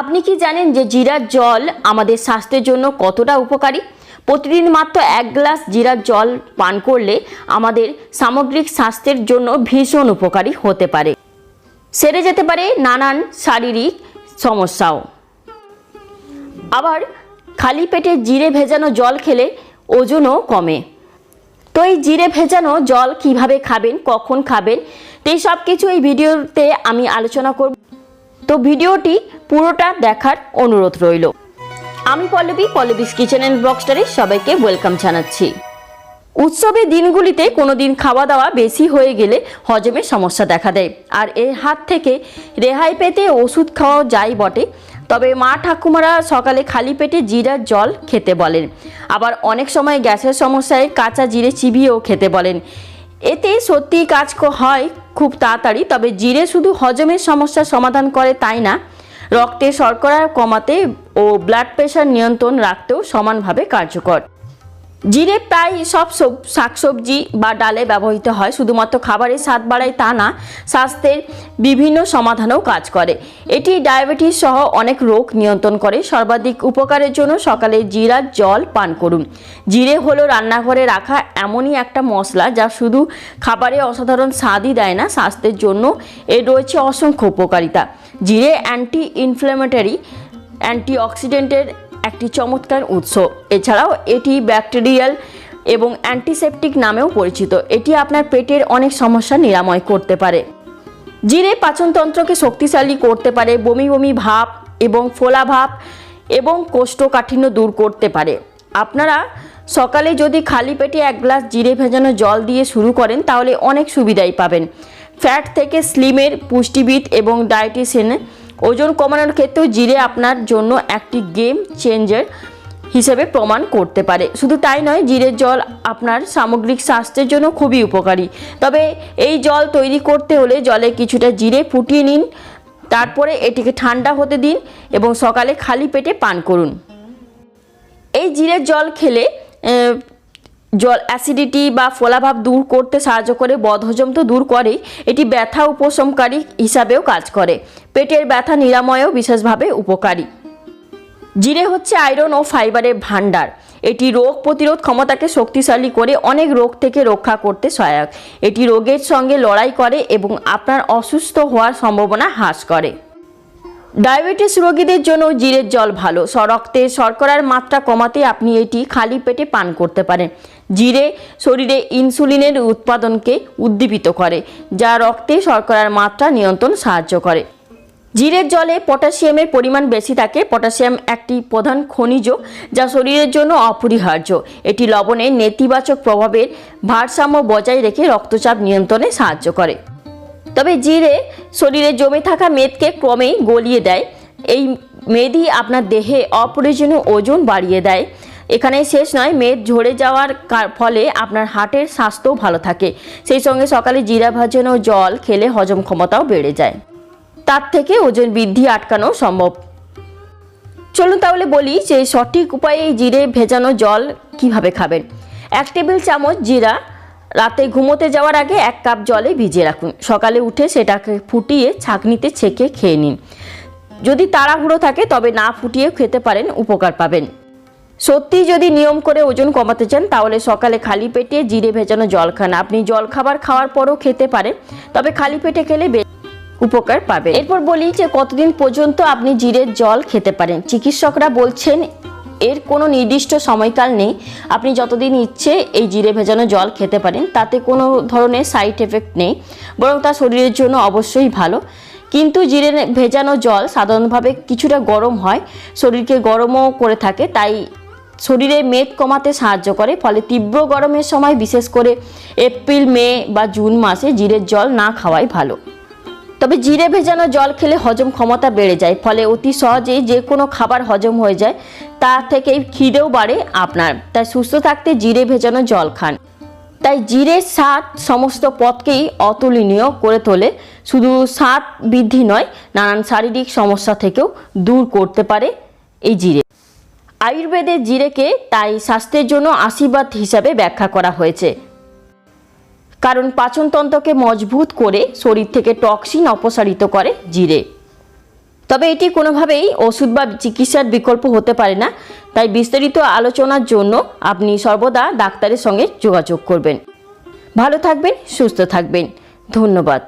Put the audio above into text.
আপনি কি জানেন যে জিরার জল আমাদের স্বাস্থ্যের জন্য কতটা উপকারী? প্রতিদিন মাত্র এক গ্লাস জিরার জল পান করলে আমাদের সামগ্রিক স্বাস্থ্যের জন্য ভীষণ উপকারী হতে পারে। সেরে যেতে পারে নানান শারীরিক সমস্যাও। আবার খালি পেটে জিরে ভেজানো জল খেলে ওজনও কমে। তো এই জিরে ভেজানো জল কীভাবে খাবেন, কখন খাবেন, তো এই সব কিছু এই ভিডিওতে আমি আলোচনা করব। তো ভিডিওটি পুরোটা দেখার অনুরোধ রইল। আমি পল্লবী, পল্লবীস কিচেন অ্যান্ড ব্লগস্টারে সবাইকে ওয়েলকাম জানাচ্ছি। উৎসবের দিনগুলিতে কোনো দিন খাওয়া দাওয়া বেশি হয়ে গেলে হজমের সমস্যা দেখা দেয়। আর এর হাত থেকে রেহাই পেতে ওষুধ খাওয়া যায় বটে। তবে মা ঠাকুমারা সকালে খালি পেটে জিরার জল খেতে বলেন। আবার অনেক সময় গ্যাসের সমস্যায় কাঁচা জিরে চিবিয়েও খেতে বলেন। এতে সত্যি কাজ হয় খুব তাড়াতাড়ি, তবে জিরে শুধু হজমের সমস্যা সমাধান করে তাই না? রক্তে শর্করা কমাতে ও ব্লাড প্রেশার নিয়ন্ত্রণ রাখতেও সমানভাবে কার্যকর। জিরে প্রায় সব সব- শাকসবজি বা ডালে ব্যবহৃত হয়। শুধুমাত্র খাবারের স্বাদ বাড়ায় তা না, স্বাস্থ্যের বিভিন্ন সমাধানেও কাজ করে। এটি ডায়াবেটিস সহ অনেক রোগ নিয়ন্ত্রণ করে। সর্বাধিক উপকারের জন্য সকালে জিরার জল পান করুন। জিরে হলো রান্নাঘরে রাখা এমনই একটা মশলা যা শুধু খাবারে অসাধারণ স্বাদই দেয় না, স্বাস্থ্যের জন্য এর রয়েছে অসংখ্য উপকারিতা। জিরে অ্যান্টি ইনফ্ল্যামেটরি অ্যান্টিঅক্সিডেন্টের একটি চমৎকার উৎস। এছাড়াও এটি ব্যাকটেরিয়াল এবং অ্যান্টিসেপটিক নামেও পরিচিত। এটি আপনার পেটের অনেক সমস্যা নিরাময় করতে পারে। জিরে পাচনতন্ত্রকে শক্তিশালী করতে পারে, বমি বমি ভাব এবং ফোলা ভাব এবং কোষ্ঠকাঠিন্য দূর করতে পারে। আপনারা সকালে যদি খালি পেটে এক গ্লাস জিরে ভেজানো জল দিয়ে শুরু করেন, তাহলে অনেক সুবিধাই পাবেন। ফ্যাট থেকে স্লিমের পুষ্টিবিদ এবং ডায়েটিশিয়ান ওজন কমানোর ক্ষেত্রেও জিরে আপনার জন্য একটি গেম চেঞ্জার হিসেবে প্রমাণ করতে পারে। শুধু তাই নয় জিরের জল আপনার সামগ্রিক স্বাস্থ্যের জন্য খুবই উপকারী। তবে এই জল তৈরি করতে হলে জলে কিছুটা জিরে ফুটিয়ে নিন, তারপরে এটিকে ঠান্ডা হতে দিন এবং সকালে খালি পেটে পান করুন। এই জিরের জল খেলে জল অ্যাসিডিটি বা ফোলাভাব দূর করতে সাহায্য করে, বদহজম তো দূর করেই, এটি ব্যথা উপশমকারী হিসাবেও কাজ করে। পেটের ব্যথা নিরাময়েও বিশেষভাবে উপকারী। জিরে হচ্ছে আয়রন ও ফাইবারের ভাণ্ডার। এটি রোগ প্রতিরোধ ক্ষমতাকে শক্তিশালী করে অনেক রোগ থেকে রক্ষা করতে সহায়ক। এটি রোগের সঙ্গে লড়াই করে এবং আপনার অসুস্থ হওয়ার সম্ভাবনা হ্রাস করে। ডায়াবেটিস রোগীদের জন্য জিরের জল ভালো। রক্তে শর্করার মাত্রা কমাতে আপনি এটি খালি পেটে পান করতে পারেন। জিরে শরীরে ইনসুলিনের উৎপাদনকে উদ্দীপিত করে, যা রক্তে শর্করার মাত্রা নিয়ন্ত্রণ সাহায্য করে। জিরের জলে পটাশিয়ামের পরিমাণ বেশি থাকে। পটাশিয়াম একটি প্রধান খনিজ যা শরীরের জন্য অপরিহার্য। এটি লবণের নেতিবাচক প্রভাবের ভারসাম্য বজায় রেখে রক্তচাপ নিয়ন্ত্রণে সাহায্য করে। তবে জিরে শরীরে জমে থাকা মেদকে ক্রমেই গলিয়ে দেয়। এই মেদই আপনার দেহে অপ্রয়োজনীয় ওজন বাড়িয়ে দেয়। এখানে শেষ নয়, মেদ ঝরে যাওয়ার ফলে আপনার হার্টের স্বাস্থ্যও ভালো থাকে। সেই সঙ্গে সকালে জিরা ভাজানো জল খেলে হজম ক্ষমতাও বেড়ে যায়। তার থেকে ওজন বৃদ্ধি আটকানো সম্ভব। চলুন তাহলে বলি যে সঠিক উপায়ে জিরে ভেজানো জল কীভাবে খাবেন। এক টেবিল চামচ জিরা, রাতে ঘুমোতে যাওয়ার আগে এক কাপ জলে ভিজিয়ে রাখুন। সকালে উঠে সেটাকে ফুটিয়ে ছাঁকনিতে ছেঁকে খেয়ে নিন। যদি তাড়াহুড়ো থাকে তবে না ফুটিয়ে খেতে পারেন, উপকার পাবেন। সত্যি যদি নিয়ম করে ওজন কমাতে চান, তাহলে সকালে খালি পেটে জিরে ভেজানো জল খান আপনি জল খাবার খাওয়ার পরও খেতে পারেন, তবে খালি পেটে খেলে উপকার পাবে এরপর বলি যে কতদিন পর্যন্ত আপনি জিরের জল খেতে পারেন। চিকিৎসকরা বলছেন এর কোনো নির্দিষ্ট সময়কাল নেই। আপনি যতদিন ইচ্ছে এই জিরে ভেজানো জল খেতে পারেন, তাতে কোনো ধরনের সাইড এফেক্ট নেই। বরং তা শরীরের জন্য অবশ্যই ভালো। কিন্তু জিরে ভেজানো জল সাধারণভাবে কিছুটা গরম হয়। শরীরকে গরমও করে থাকে, তাই শরীরে মেদ কমাতে সাহায্য করে। ফলে তীব্র গরমের সময় বিশেষ করে এপ্রিল, মে বা জুন মাসে জিরের জল না খাওয়াই ভালো। তবে জিরে ভেজানো জল খেলে হজম ক্ষমতা বেড়ে যায়, ফলে অতি সহজেই যে কোনো খাবার হজম হয়ে যায়, তা থেকে খিদেও বাড়ে আপনার। তাই সুস্থ থাকতে জিরে ভেজানো জল খান। তাই জিরের স্বাদ সমস্ত পথকেই অতুলনীয় করে তোলে। শুধু স্বাদ বৃদ্ধি নয়, নানান শারীরিক সমস্যা থেকেও দূর করতে পারে এই জিরে। আয়ুর্বেদের জিরেকে তাই স্বাস্থ্যের জন্য আশীর্বাদ হিসাবে ব্যাখ্যা করা হয়েছে। কারণ পাচনতন্ত্রকে মজবুত করে শরীর থেকে টক্সিন অপসারিত করে জিরে। তবে এটি কোনোভাবেই ওষুধ বা চিকিৎসার বিকল্প হতে পারে না। তাই বিস্তারিত আলোচনার জন্য আপনি সর্বদা ডাক্তারের সঙ্গে যোগাযোগ করবেন। ভালো থাকবেন, সুস্থ থাকবেন। ধন্যবাদ।